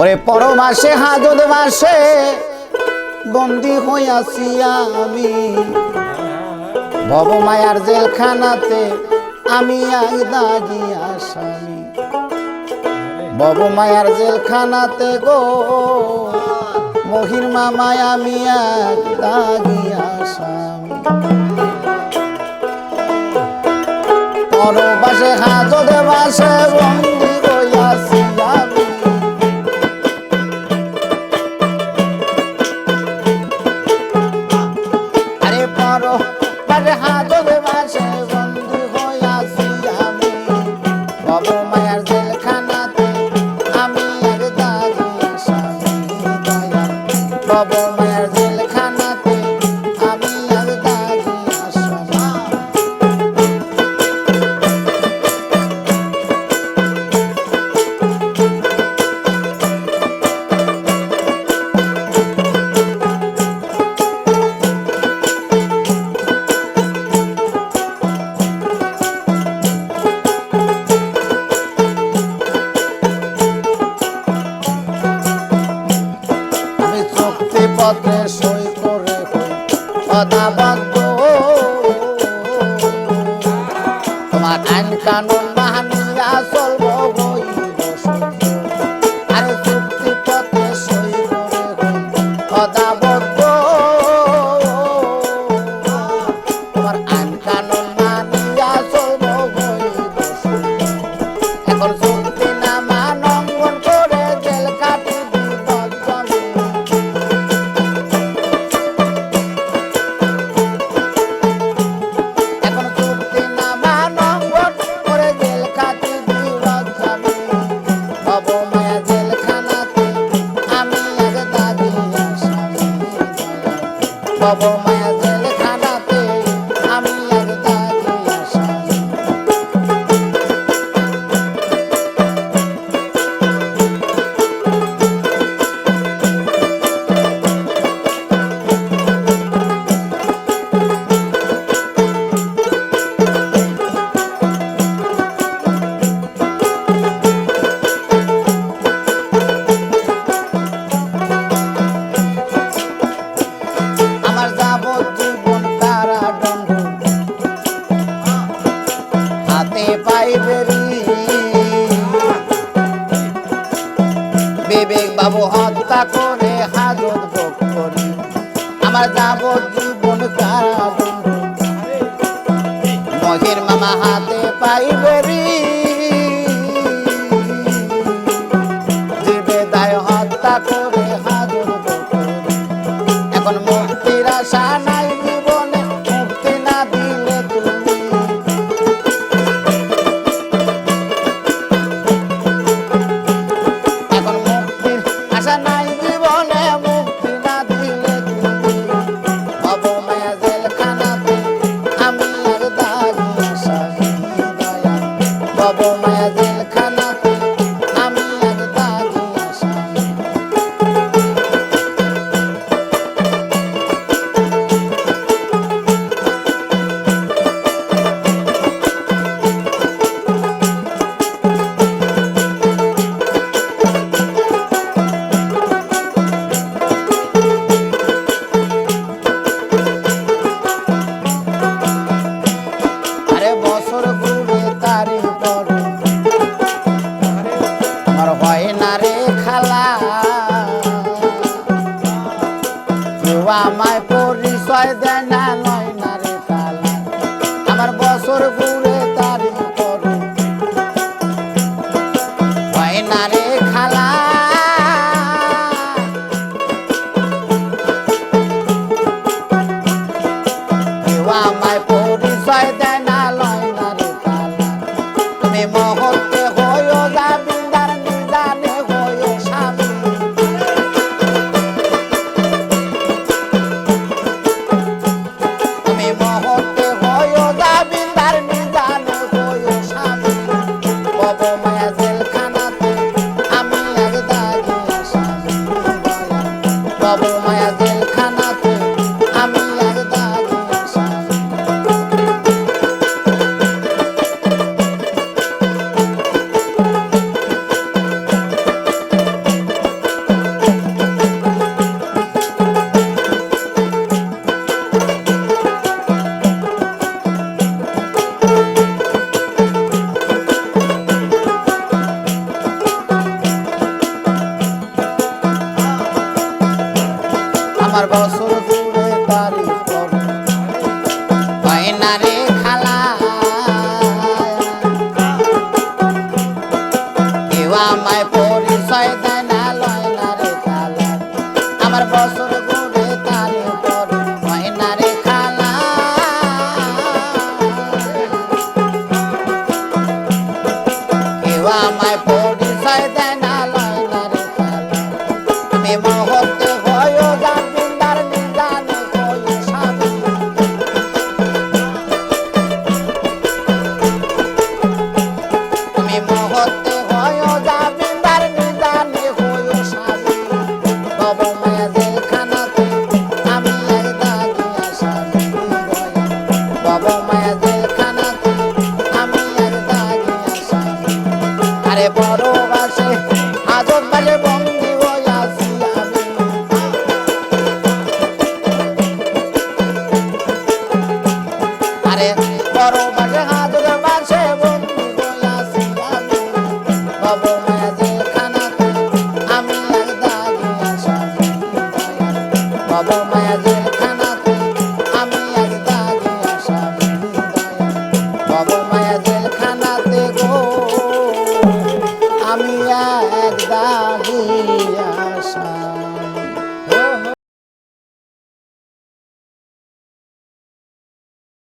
ওরে পরমাসে হাজত মাসে, বন্দি হইয়াছি আমি। ভবমায়ার জেলখানাতে আমি আই দাগি আসামি। ভবমায়ার জেলখানাতে গো, মহির মামায় আমি এক দাগি আসামি। পরমাসে হাজত মাসে, বন্দি i'm bomba পত্রে সই করে কথা বাক্য তোমার আইন কানুন মাহানিয়া বিবেক বাবু হত্যা করে হাজত ভোগ করি। আমার যাব জীবন কারাবন্দি মহের মামা হাতে পাই বলি আমায় পরিচয় দেয় না। como cantaré. woman.